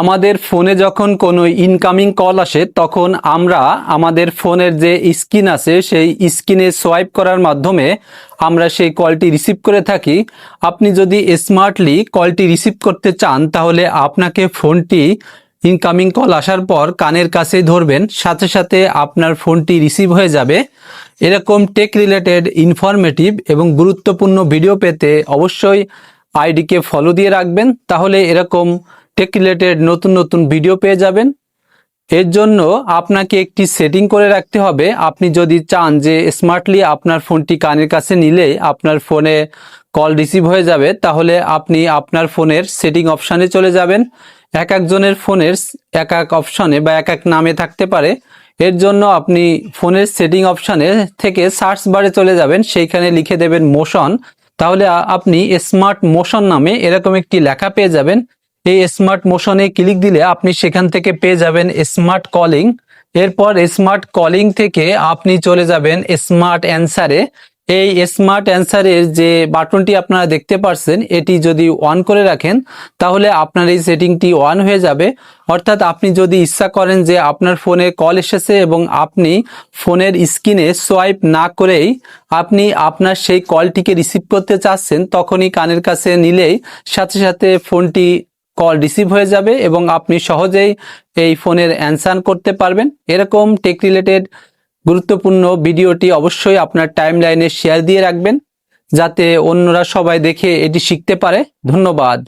আমাদের ফোনে যখন কোনো ইনকামিং কল আসে, তখন আমরা আমাদের ফোনের যে স্ক্রিন আছে, সেই স্ক্রিনে সোয়াইপ করার মাধ্যমে আমরা সেই কলটি রিসিভ করে থাকি। আপনি যদি স্মার্টলি কলটি রিসিভ করতে চান, তাহলে আপনাকে ফোনটি ইনকামিং কল আসার পর কানের কাছেই ধরবেন, সাথে সাথে আপনার ফোনটি রিসিভ হয়ে যাবে। এরকম টেক রিলেটেড ইনফরমেটিভ এবং গুরুত্বপূর্ণ ভিডিও পেতে অবশ্যই আইডিকে ফলো দিয়ে রাখবেন। তাহলে এরকম টেক রিলেটেড নতুন নতুন ভিডিও পেয়ে যাবেন। এর জন্য আপনাকে একটি সেটিং করে রাখতে হবে। আপনি যদি চান যে স্মার্টলি আপনার ফোনটি কানের কাছে নিলেই আপনার ফোনে কল রিসিভ হয়ে যাবে, তাহলে আপনি আপনার ফোনের সেটিং অপশানে চলে যাবেন। এক একজনের ফোনের এক এক অপশানে বা এক এক নামে থাকতে পারে। এর জন্য আপনি ফোনের সেটিং অপশানে থেকে সার্চ বারে চলে যাবেন। সেইখানে লিখে দেবেন মোশন তাহলে আপনি স্মার্ট মোশন নামে এরকম একটি লেখা পেয়ে যাবেন। এই স্মার্ট মোশনে ক্লিক দিলে আপনি সেখান থেকে পেয়ে যাবেন স্মার্ট কলিং এরপর স্মার্ট কলিং থেকে আপনি চলে যাবেন স্মার্ট অ্যান্সারে এই স্মার্ট অ্যান্সারের যে বাটনটি আপনারা দেখতে পাচ্ছেন এটি যদি অন করে রাখেন, তাহলে আপনার এই সেটিংটি অন হয়ে যাবে। অর্থাৎ আপনি যদি ইচ্ছা করেন যে আপনার ফোনে কল এসেছে এবং আপনি ফোনের স্ক্রিনে সোয়াইপ না করেই আপনি আপনার সেই কলটিকে রিসিভ করতে চাচ্ছেন, তখনই কানের কাছে নিলেই সাথে সাথে ফোনটি কল রিসিভ হয়ে যাবে এবং আপনি সহজেই এই ফোনের অ্যান্সার করতে পারবেন। এরকম টেক রিলেটেড গুরুত্বপূর্ণ ভিডিওটি অবশ্যই আপনার টাইম লাইনে শেয়ার দিয়ে রাখবেন, যাতে অন্যরা সবাই দেখে এটি শিখতে পারে। ধন্যবাদ।